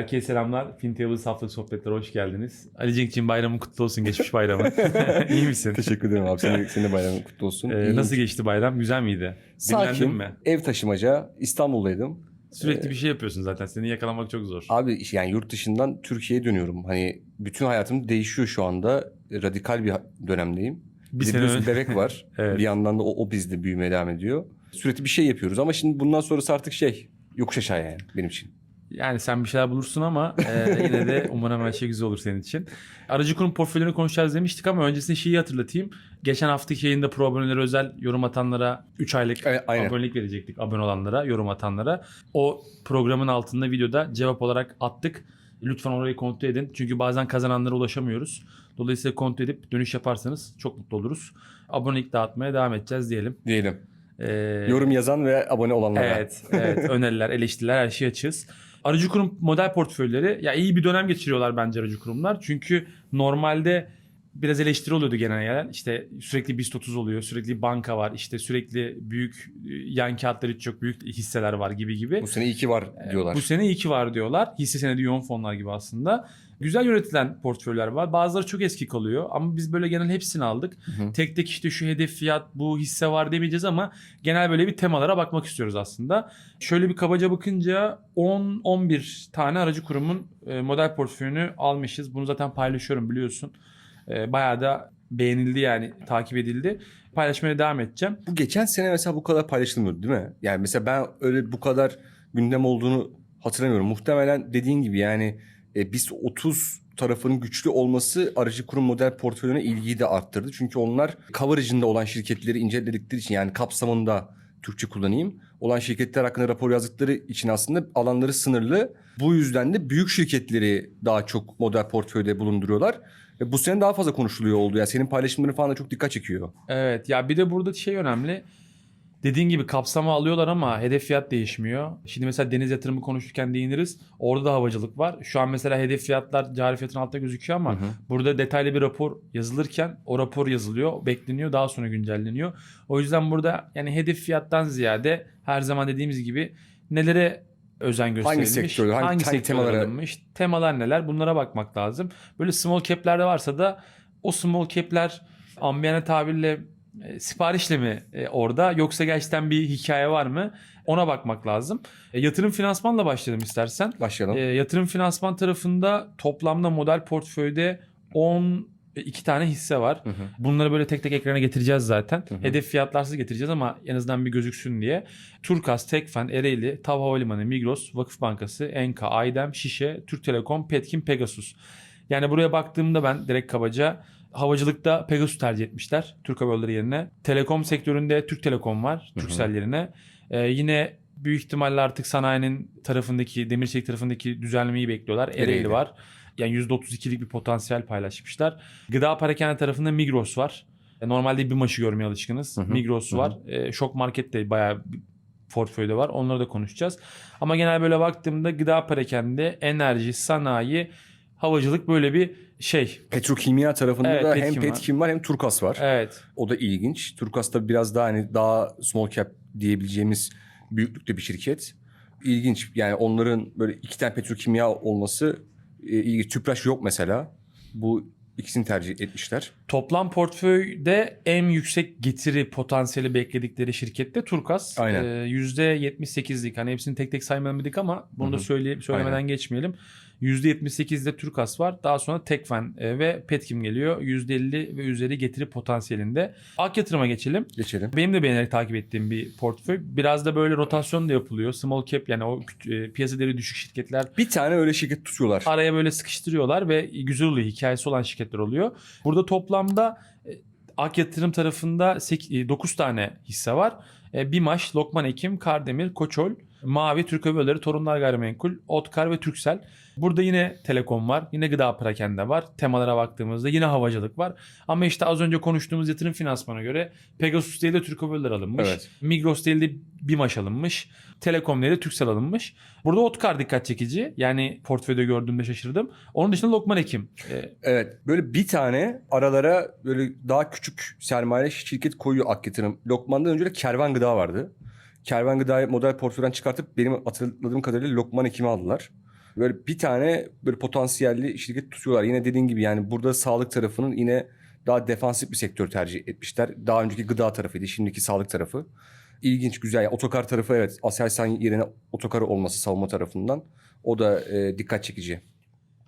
Herkese selamlar. Fintables haftalık sohbetlere hoş geldiniz. Ali Cenk'ciğim bayramın kutlu olsun. Geçmiş bayramı. İyi misin? Teşekkür ederim abi. Senin, senin de bayramın kutlu olsun. Ee, İyiyim. nasıl geçti bayram? Güzel miydi? Dinlendin Sakin. mi? Ev taşımaca. İstanbul'daydım. Sürekli bir şey yapıyorsun zaten. Seni yakalamak çok zor. Abi iş- yani yurt dışından Türkiye'ye dönüyorum. Hani bütün hayatım değişiyor şu anda. Radikal bir ha- dönemdeyim. Bir de sene biliyorsun önce- bebek var. Evet. Bir yandan da o, o bizde büyümeye devam ediyor. Sürekli bir şey yapıyoruz ama şimdi bundan sonrası artık şey yokuş aşağı yani benim için. Yani sen bir şeyler bulursun ama e, yine de umarım her şey güzel olur senin için. Aracı kurum portföylerini konuşacağız demiştik ama öncesinde şeyi hatırlatayım. Geçen haftaki yayında pro abonelere özel yorum atanlara 3 aylık aynen. abonelik verecektik abone olanlara, yorum atanlara. O programın altında videoda cevap olarak attık. Lütfen orayı kontrol edin. Çünkü bazen kazananlara ulaşamıyoruz. Dolayısıyla kontrol edip dönüş yaparsanız çok mutlu oluruz. Abonelik dağıtmaya devam edeceğiz diyelim. Diyelim. Ee, Yorum yazan ve abone olanlara. Evet, evet. Öneriler, eleştiriler her şey açığız. Aracı kurum model portföyleri ya iyi bir dönem geçiriyorlar bence aracı kurumlar. Çünkü normalde biraz eleştiri oluyordu genel. İşte sürekli BIST 30 oluyor, sürekli banka var, işte sürekli büyük e, yan kağıtları çok büyük hisseler var gibi gibi. Bu sene iyi ki var diyorlar. Bu sene iyi ki var diyorlar. Hisse senedi yoğun fonlar gibi aslında. Güzel yönetilen portföyler var. Bazıları çok eski kalıyor ama biz böyle genel hepsini aldık. hı. Tek tek işte şu hedef fiyat, bu hisse var demeyeceğiz ama genel böyle bir temalara bakmak istiyoruz aslında. Şöyle bir kabaca bakınca 10-11 tane aracı kurumun e, model portföyünü almışız. Bunu zaten paylaşıyorum biliyorsun. E, Bayağı da beğenildi yani takip edildi. Paylaşmaya devam edeceğim. Bu geçen sene mesela bu kadar paylaşılmıyordu değil mi? Yani mesela ben öyle bu kadar gündem olduğunu hatırlamıyorum. Muhtemelen dediğin gibi yani e, biz 30 tarafının güçlü olması aracı kurum model portföyüne ilgiyi de arttırdı. Çünkü onlar coverage'ında olan şirketleri inceledikleri için yani kapsamında Türkçe kullanayım. Olan şirketler hakkında rapor yazdıkları için aslında alanları sınırlı. Bu yüzden de büyük şirketleri daha çok model portföyde bulunduruyorlar. Ve bu sene daha fazla konuşuluyor oldu. Yani senin paylaşımların falan da çok dikkat çekiyor. Evet ya bir de burada şey önemli. Dediğin gibi kapsama alıyorlar ama hedef fiyat değişmiyor. Şimdi mesela deniz yatırımı konuşurken değiniriz. Orada da havacılık var. Şu an mesela hedef fiyatlar cari fiyatın altta gözüküyor ama Hı hı. burada detaylı bir rapor yazılırken o rapor yazılıyor, bekleniyor, daha sonra güncelleniyor. O yüzden burada yani hedef fiyattan ziyade her zaman dediğimiz gibi nelere özen gösterilmiş, sektörde, hangi- hangi sektörler temalara- alınmış, temalar neler bunlara bakmak lazım. Böyle small cap'lerde varsa da o small cap'ler ambiyane tabirle e, siparişle mi e, orada yoksa gerçekten bir hikaye var mı? Ona bakmak lazım. E, yatırım finansmanla başlayalım istersen. Başlayalım. E, yatırım finansman tarafında toplamda model portföyde 12 tane hisse var. Hı hı. Bunları böyle tek tek ekrana getireceğiz zaten. Hı hı. Hedef fiyatlarsız getireceğiz ama en azından bir gözüksün diye. Turkas, Tekfen, Ereğli, Tav Havalimanı, Migros, Vakıf Bankası, Enka, Aydem, Şişe, Türk Telekom, Petkim, Pegasus. Yani buraya baktığımda ben direkt kabaca havacılıkta Pegasus tercih etmişler Türk Hava Yolları yerine. Telekom sektöründe Türk Telekom var Hı hı. Turkcell yerine. Ee, yine büyük ihtimalle artık sanayinin tarafındaki, Demirçelik tarafındaki düzenlemeyi bekliyorlar. Ereğli, Ereğli. var. Yani %32'lik bir potansiyel paylaşmışlar. Gıda Parakende tarafında Migros var. E, Normalde bir maşı görmeye alışkınız. Hı hı. Migros Hı hı. var. E, Şok Market de bayağı portföyde var. Onları da konuşacağız. Ama genel böyle baktığımda gıda parakende, enerji, sanayi, havacılık böyle bir şey. Petrokimya tarafında Evet, da Petkim hem var. Petkim var hem Turkas var. Evet. O da ilginç. Turkas da biraz daha hani daha small cap diyebileceğimiz büyüklükte bir şirket. İlginç. Yani onların böyle iki tane petrokimya olması e. Tüpraş yok mesela. Bu ikisini tercih etmişler. Toplam portföyde en yüksek getiri potansiyeli bekledikleri şirkette Turkas. Aynen. Ee, %78'lik hani hepsini tek tek saymadık ama bunu da Hı hı. söyle, söylemeden Aynen. geçmeyelim. %78'de Turkas var. Daha sonra Tekfen e, ve Petkim geliyor. %50 ve üzeri getiri potansiyelinde. Ak yatırıma geçelim. Geçelim. Benim de beğenerek takip ettiğim bir portföy. Biraz da böyle rotasyon da yapılıyor. Small cap yani o e, piyasa değeri düşük şirketler Bir tane öyle şirket tutuyorlar. araya böyle sıkıştırıyorlar ve güzel oluyor. Hikayesi olan şirketler oluyor. Burada toplamda e, Ak Yatırım tarafında 9 tane hisse var. E, Bimaş, Lokman Ekim, Kardemir, Koçol, Mavi, Türk Hava Yolları, Torunlar Gayrimenkul, Otkar ve Türksel. Burada yine Telekom var. Yine Gıda Perakende var. Temalara baktığımızda yine havacılık var. Ama işte az önce konuştuğumuz yatırım finansmana göre Pegasus değil de Türk Hava Yolları alınmış. Evet. Migros değil de Bimaş alınmış. Telekom değil de Türksel alınmış. Burada Otkar dikkat çekici. Yani portföyde gördüğümde şaşırdım. Onun dışında Lokman Ekim. E, Evet. Böyle bir tane aralara böyle daha küçük sermaye şirket koyuyor Ak Yatırım. Lokman'dan önce de Kervan Gıda vardı. Kervan Gıda'yı model portföyden çıkartıp benim hatırladığım kadarıyla Lokman Ekim'i aldılar. Böyle bir tane böyle potansiyelli şirket tutuyorlar. Yine dediğin gibi yani burada sağlık tarafının yine daha defansif bir sektör tercih etmişler. Daha önceki gıda tarafıydı, şimdiki sağlık tarafı. İlginç, güzel. Yani otokar tarafı evet. Aselsan yerine otokarı olması savunma tarafından. O da e, dikkat çekici.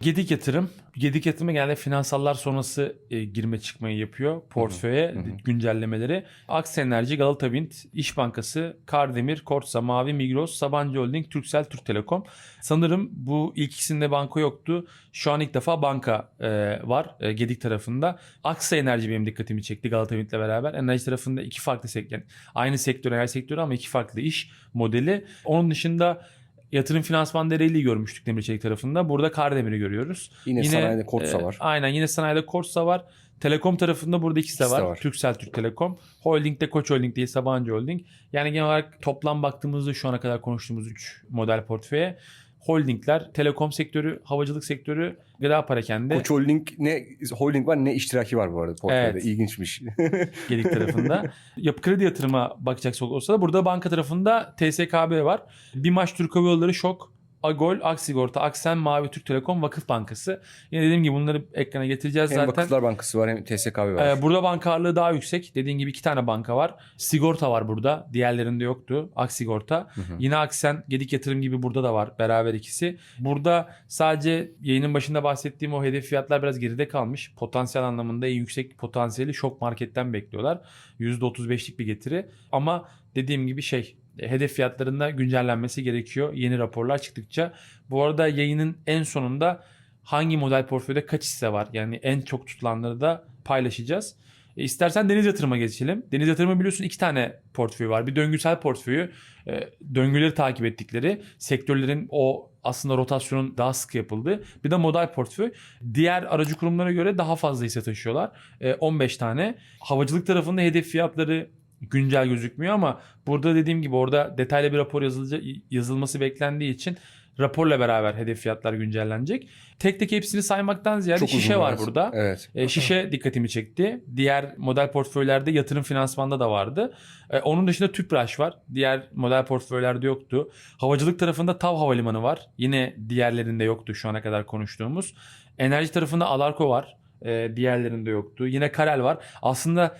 Gedik yatırım. Gedik yatırımı genelde finansallar sonrası e, girme çıkmayı yapıyor. Portföye hı hı. güncellemeleri. Aks Enerji, Galata Wind, İş Bankası, Kardemir, Korsa, Mavi, Migros, Sabancı Holding, Turkcell, Türk Telekom. Sanırım bu ilk ikisinde banka yoktu. Şu an ilk defa banka e, var e, Gedik tarafında. Aksa Enerji benim dikkatimi çekti Galata Wind'le beraber. Enerji tarafında iki farklı sektör. Yani aynı sektör, enerji sektörü ama iki farklı iş modeli. Onun dışında Yatırım finansman Dereli'yi görmüştük Demirçelik tarafında. Burada Kardemir'i görüyoruz. Yine, sanayide Korsa e, var. Aynen yine sanayide Korsa var. Telekom tarafında burada ikisi İkisi de var. var. Türksel Türk Telekom. Holding'de Koç Holding değil Sabancı Holding. Yani genel olarak toplam baktığımızda şu ana kadar konuştuğumuz 3 model portföye holdingler, telekom sektörü, havacılık sektörü, gıda parakende Koç Holding ne holding var ne iştiraki var bu arada portföyde. Evet. İlginçmiş. gelik tarafında. Yapı kredi yatırıma bakacak olursa da burada banka tarafında TSKB var. Bimaş Türk Hava Yolları Şok, Agol, Aksigorta, Aksen, Mavi Türk Telekom, Vakıf Bankası. Yine dediğim gibi bunları ekrana getireceğiz hem zaten. Vakıflar Bankası var hem TSKB var. Ee, burada bankarlığı daha yüksek. Dediğin gibi iki tane banka var. Sigorta var burada. Diğerlerinde yoktu. Aksigorta. Hı hı. Yine Aksen, Gedik Yatırım gibi burada da var. Beraber ikisi. Burada sadece yayının başında bahsettiğim o hedef fiyatlar biraz geride kalmış. Potansiyel anlamında en yüksek potansiyeli şok marketten bekliyorlar. %35'lik bir getiri. Ama dediğim gibi şey hedef fiyatlarında güncellenmesi gerekiyor. Yeni raporlar çıktıkça. Bu arada yayının en sonunda hangi model portföyde kaç hisse var? Yani en çok tutulanları da paylaşacağız. E, istersen deniz yatırıma geçelim. Deniz yatırımı biliyorsun iki tane portföyü var. Bir döngüsel portföyü, e, döngüleri takip ettikleri, sektörlerin o aslında rotasyonun daha sık yapıldığı. Bir de model portföy. Diğer aracı kurumlara göre daha fazla hisse taşıyorlar. E, 15 tane. Havacılık tarafında hedef fiyatları güncel gözükmüyor ama burada dediğim gibi orada detaylı bir rapor yazılacak, yazılması beklendiği için raporla beraber hedef fiyatlar güncellenecek. Tek tek hepsini saymaktan ziyade Çok şişe var burada. Evet. E, şişe dikkatimi çekti. Diğer model portföylerde yatırım finansmanda da vardı. E, onun dışında Tüpraş var. Diğer model portföylerde yoktu. Havacılık tarafında TAV Havalimanı var. Yine diğerlerinde yoktu şu ana kadar konuştuğumuz. Enerji tarafında Alarko var. E, diğerlerinde yoktu. Yine Karel var. Aslında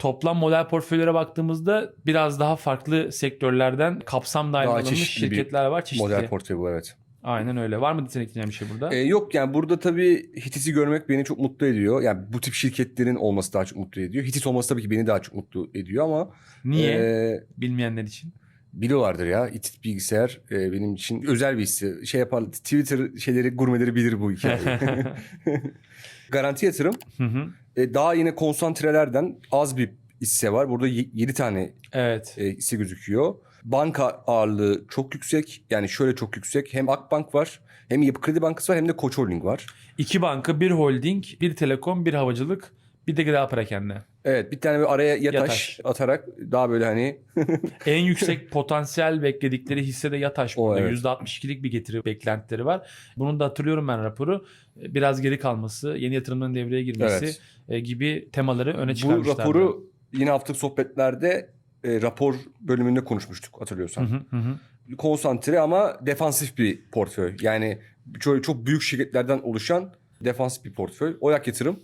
toplam model portföylere baktığımızda biraz daha farklı sektörlerden kapsam dahil bir şirketler var. Çeşitli. Model portföy bu evet. Aynen öyle. Var mı ekleyeceğin bir şey burada? Ee, yok yani burada tabii Hitit'i görmek beni çok mutlu ediyor. Yani bu tip şirketlerin olması daha çok mutlu ediyor. Hitit olması tabii ki beni daha çok mutlu ediyor ama Niye? e, Bilmeyenler için. biliyorlardır ya. Hitit bilgisayar e, benim için özel bir hissi. Şey yapar Twitter şeyleri gurmeleri bilir bu hikayeyi. Garanti yatırım. Hı hı. E, daha yine konsantrelerden az bir hisse var. Burada 7 tane Evet. e, hisse gözüküyor. Banka ağırlığı çok yüksek. Yani şöyle çok yüksek. Hem Akbank var, hem Yapı Kredi Bankası var, hem de Koç Holding var. İki banka, bir holding, bir telekom, bir havacılık, bir de gıda perakende. Evet, bir tane böyle araya yataş, Yataş. atarak daha böyle hani en yüksek potansiyel bekledikleri hissede Yataş O, burada. evet. %62'lik bir getiri beklentileri var. Bunun da hatırlıyorum ben raporu. Biraz geri kalması, yeni yatırımların devreye girmesi Evet. e, gibi temaları öne bu çıkarmışlardı. raporu yine haftalık sohbetlerde e, rapor bölümünde konuşmuştuk Hı hatırlıyorsan. hı, hı hı. Konsantre ama defansif bir portföy. Yani çok, çok büyük şirketlerden oluşan defansif bir portföy. Oyak yatırım.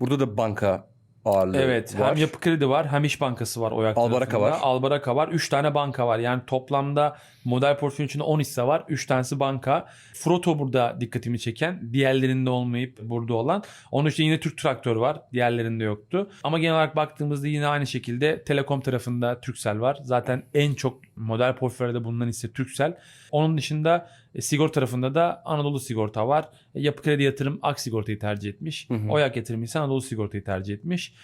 Burada da banka ağırlığı Evet var. hem Yapı Kredi var hem İş Bankası var Oyak Albaraka tarafında. var. Albaraka var. 3 tane banka var. Yani toplamda model portföyün içinde 10 hisse var. 3 tanesi banka. Froto burada dikkatimi çeken. Diğerlerinde olmayıp burada olan. Onun dışında yine Türk Traktör var. Diğerlerinde yoktu. Ama genel olarak baktığımızda yine aynı şekilde Telekom tarafında Türksel var. Zaten en çok model portföylerde bulunan hisse Türksel. Onun dışında e, sigorta tarafında da Anadolu Sigorta var. E, Yapı Kredi Yatırım Ak Sigorta'yı tercih etmiş. Hı hı. Oyak Yatırım ise Anadolu Sigorta'yı tercih etmiş.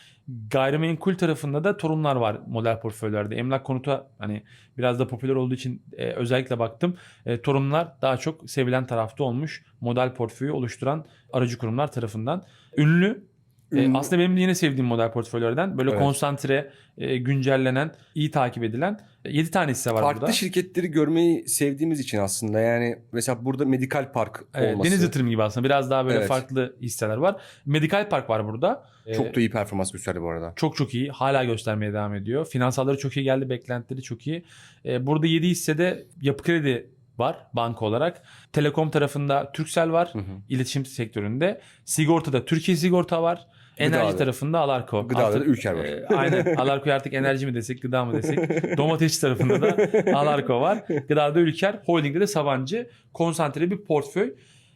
Gayrimenkul tarafında da torunlar var model portföylerde. Emlak konuta hani biraz da popüler olduğu için e, özellikle baktım. E, torunlar daha çok sevilen tarafta olmuş model portföyü oluşturan aracı kurumlar tarafından. Ünlü e, aslında benim de yine sevdiğim model portföylerden. Böyle Evet. konsantre, e, güncellenen, iyi takip edilen 7 tane hisse var Farklı burada. şirketleri görmeyi sevdiğimiz için aslında yani mesela burada Medikal Park Evet, olması deniz yatırımı gibi aslında biraz daha böyle Evet. farklı hisseler var. Medikal Park var burada. Çok da iyi performans gösterdi bu arada. Çok çok iyi. Hala göstermeye devam ediyor. Finansalları çok iyi geldi. Beklentileri çok iyi. Ee, burada 7 hissede yapı kredi var banka olarak. Telekom tarafında Turkcell var. iletişim sektöründe. Sigortada Türkiye Sigorta var. Enerji Gıdada. tarafında Alarko. Gıdada Artık, da Ülker var. e, aynen. Alarko'ya artık enerji mi desek, gıda mı desek. Domates tarafında da Alarko var. Gıdada Ülker, Holding'de de Sabancı. Konsantre bir portföy.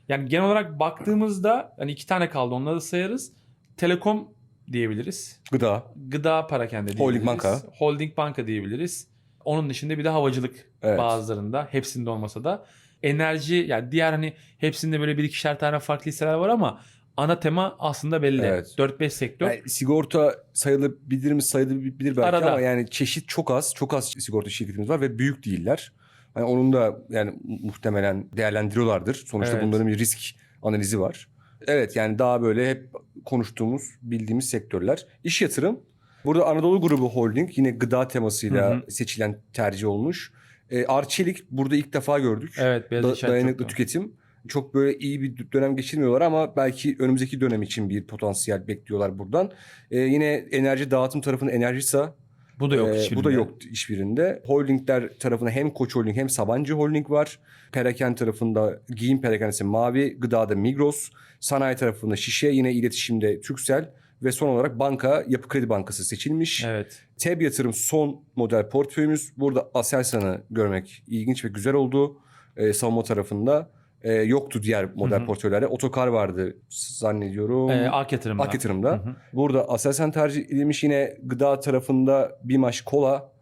Yani genel olarak baktığımızda hani iki tane kaldı onları da sayarız. Telekom diyebiliriz. Gıda. Gıda parakende diyebiliriz. Holding banka. Holding banka diyebiliriz. Onun dışında bir de havacılık Evet. bazılarında. Hepsinde olmasa da. Enerji yani diğer hani hepsinde böyle bir ikişer tane farklı hisseler var ama ana tema aslında belli. Evet. 4-5 sektör. Yani sigorta sayılabilir mi sayılabilir belki Arada. ama yani çeşit çok az. Çok az sigorta şirketimiz var ve büyük değiller. Hani onun da yani muhtemelen değerlendiriyorlardır. Sonuçta Evet. bunların bir risk analizi var. Evet yani daha böyle hep konuştuğumuz, bildiğimiz sektörler. İş yatırım. Burada Anadolu Grubu Holding yine gıda temasıyla Hı seçilen tercih olmuş. E, Arçelik burada ilk defa gördük. Evet, beyaz Da- dayanıklı çoktu. tüketim. Çok böyle iyi bir dönem geçirmiyorlar ama belki önümüzdeki dönem için bir potansiyel bekliyorlar buradan. Ee, yine enerji dağıtım tarafının Enerjisa. Bu da yok e, hiçbirinde. bu da yok hiçbirinde. Holdingler tarafında hem Koç Holding hem Sabancı Holding var. Perakende tarafında giyim perakendesi Mavi, gıdada Migros, sanayi tarafında Şişe, yine iletişimde Türksel ve son olarak banka Yapı Kredi Bankası seçilmiş. Evet. TEB yatırım son model portföyümüz. Burada Aselsan'ı görmek ilginç ve güzel oldu. Ee, savunma tarafında Ee, yoktu diğer model Hı hı. portföylerde. Otokar vardı zannediyorum. Ee, Ak yatırımda. Ak yatırımda. Burada Aselsan tercih edilmiş yine gıda tarafında Bimaş Kola,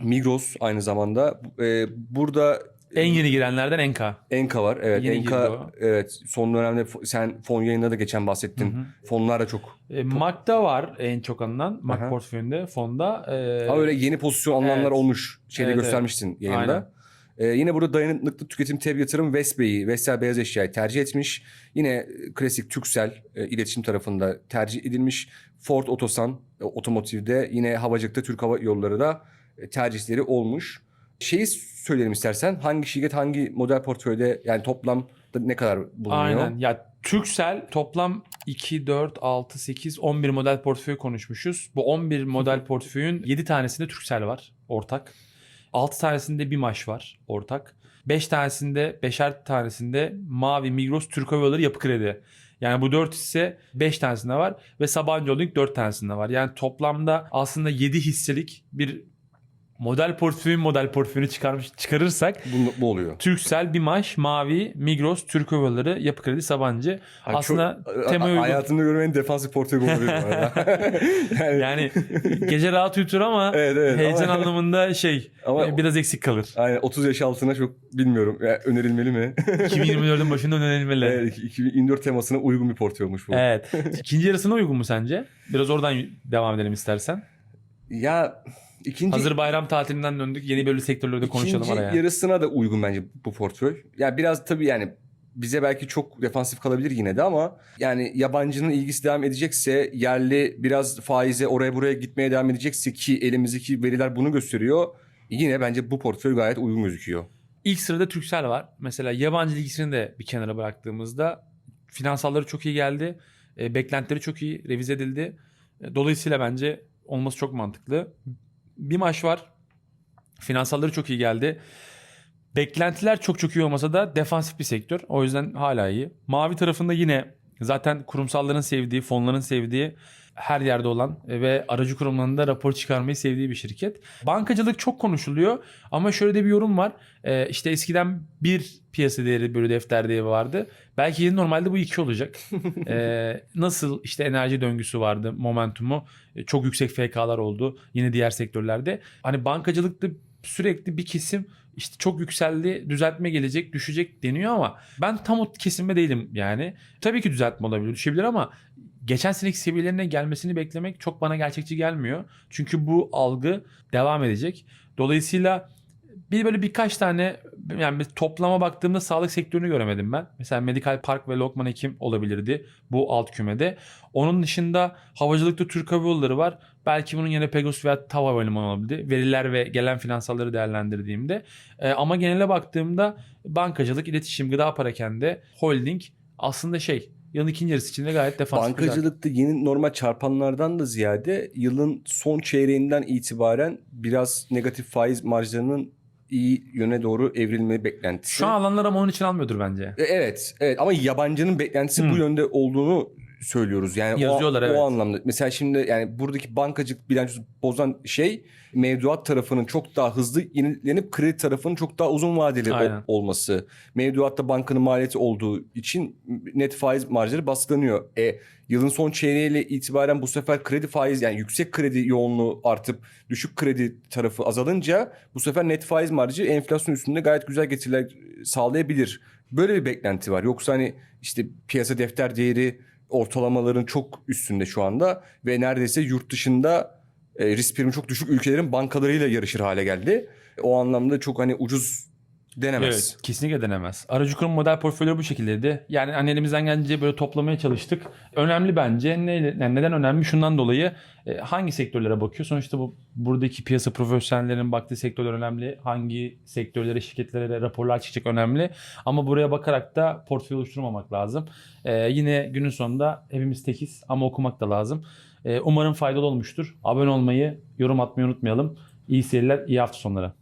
Migros aynı zamanda. Ee, burada En yeni girenlerden Enka. Enka var. Evet, Yeni Enka evet son dönemde sen fon yayında da geçen bahsettin. Hı hı. Fonlar da çok. E, Mac'da var en çok alınan. Mac Aha. portföyünde fonda. E, Ama öyle yeni pozisyon alınanlar evet. olmuş. Şeyde Evet, göstermiştin yayında. Aynen. Ee, yine burada dayanıklı tüketim TEB yatırım Vesbey'i, Vestel Beyaz Eşya'yı tercih etmiş. Yine e, klasik Türksel e, iletişim tarafında tercih edilmiş. Ford Otosan e, otomotivde yine havacılıkta Türk Hava Yolları da e, tercihleri olmuş. Şeyi söyleyelim istersen hangi şirket hangi model portföyde yani toplamda ne kadar bulunuyor? Aynen. Ya Turkcell toplam 2, 4, 6, 8, 11 model portföy konuşmuşuz. Bu 11 model portföyün 7 tanesinde Turkcell var ortak. 6 tanesinde Bimaş var ortak. 5 tanesinde, 5'er tanesinde Mavi, Migros, Türk Hava Yapı Kredi. Yani bu 4 hisse 5 tanesinde var ve Sabancı Holding 4 tanesinde var. Yani toplamda aslında 7 hisselik bir model portföyün model portföyünü çıkarmış çıkarırsak Bu, bu oluyor. Türksel, Bimaş, Mavi, Migros, Türk Hava Yolları, Yapı Kredi, Sabancı. Ay, Aslında çok- tema uygun. Hayatımda görmeyen defansif portföy olabilir yani, Yani gece rahat uyutur ama Evet, evet. heyecan Ama- anlamında şey Ama- e, biraz eksik kalır. Aynen 30 yaş altına çok bilmiyorum. Yani önerilmeli mi? 2024'ün başında önerilmeli. Evet. evet, 2024 temasına uygun bir portföymüş bu. İkinci yarısına uygun mu sence? Biraz oradan devam edelim istersen. Ya ikinci Hazır bayram tatilinden döndük. Yeni böyle sektörlerde konuşalım ikinci araya. yarısına da uygun bence bu portföy. Ya biraz tabii yani bize belki çok defansif kalabilir yine de ama yani yabancının ilgisi devam edecekse yerli biraz faize oraya buraya gitmeye devam edecekse ki elimizdeki veriler bunu gösteriyor. Yine bence bu portföy gayet uygun gözüküyor. İlk sırada Türksel var. Mesela yabancı ilgisini de bir kenara bıraktığımızda finansalları çok iyi geldi. E, beklentileri çok iyi revize edildi. E, dolayısıyla bence olması çok mantıklı. Bir maç var. Finansalları çok iyi geldi. Beklentiler çok çok iyi olmasa da defansif bir sektör. O yüzden hala iyi. Mavi tarafında yine zaten kurumsalların sevdiği, fonların sevdiği her yerde olan ve aracı kurumlarında rapor çıkarmayı sevdiği bir şirket. Bankacılık çok konuşuluyor ama şöyle de bir yorum var. Ee, işte eskiden bir piyasa değeri bölü defter değeri vardı. Belki yeni normalde bu iki olacak. Ee, nasıl işte enerji döngüsü vardı, momentumu e, çok yüksek FK'lar oldu yine diğer sektörlerde. Hani bankacılıkta sürekli bir kesim işte çok yükseldi, düzeltme gelecek, düşecek deniyor ama ben tam o kesimde değilim yani. Tabii ki düzeltme olabilir, düşebilir ama geçen seneki seviyelerine gelmesini beklemek çok bana gerçekçi gelmiyor. Çünkü bu algı devam edecek. Dolayısıyla bir böyle birkaç tane yani bir toplama baktığımda sağlık sektörünü göremedim ben. Mesela Medikal Park ve Lokman Hekim olabilirdi bu alt kümede. Onun dışında havacılıkta Türk Hava Yolları var. Belki bunun yerine Pegasus veya TAV Havalimanı olabilir. Veriler ve gelen finansalları değerlendirdiğimde. Ee, ama genele baktığımda bankacılık, iletişim, gıda parakende, holding aslında şey yılın ikinci yarısı içinde gayet güzel. Bankacılıkta yeni normal çarpanlardan da ziyade yılın son çeyreğinden itibaren biraz negatif faiz marjlarının iyi yöne doğru evrilme beklentisi. Şu an alanlar ama onun için almıyordur bence. E, Evet, evet ama yabancının beklentisi bu yönde olduğunu söylüyoruz. Yani o- Yazıyorlar, o, evet. anlamda. Mesela şimdi yani buradaki bankacılık bilançosu bozan şey mevduat tarafının çok daha hızlı yenilenip kredi tarafının çok daha uzun vadeli o- Aynen. olması. Mevduatta bankanın maliyeti olduğu için net faiz marjları baskılanıyor. E, yılın son çeyreğiyle itibaren bu sefer kredi faiz yani yüksek kredi yoğunluğu artıp düşük kredi tarafı azalınca bu sefer net faiz marjı enflasyon üstünde gayet güzel getiriler sağlayabilir. Böyle bir beklenti var. Yoksa hani işte piyasa defter değeri ortalamaların çok üstünde şu anda ve neredeyse yurt dışında e, risk primi çok düşük ülkelerin bankalarıyla yarışır hale geldi. O anlamda çok hani ucuz denemez. Evet, kesinlikle denemez. Aracı kurum model portföyü bu şekildeydi. Yani hani elimizden gelince böyle toplamaya çalıştık. Önemli bence. Ne, yani neden önemli? Şundan dolayı e, hangi sektörlere bakıyor? Sonuçta bu buradaki piyasa profesyonellerinin baktığı sektörler önemli. Hangi sektörlere, şirketlere raporlar çıkacak önemli. Ama buraya bakarak da portföy oluşturmamak lazım. E, yine günün sonunda hepimiz tekiz ama okumak da lazım. E, umarım faydalı olmuştur. Abone olmayı, yorum atmayı unutmayalım. İyi seyirler, iyi hafta sonları.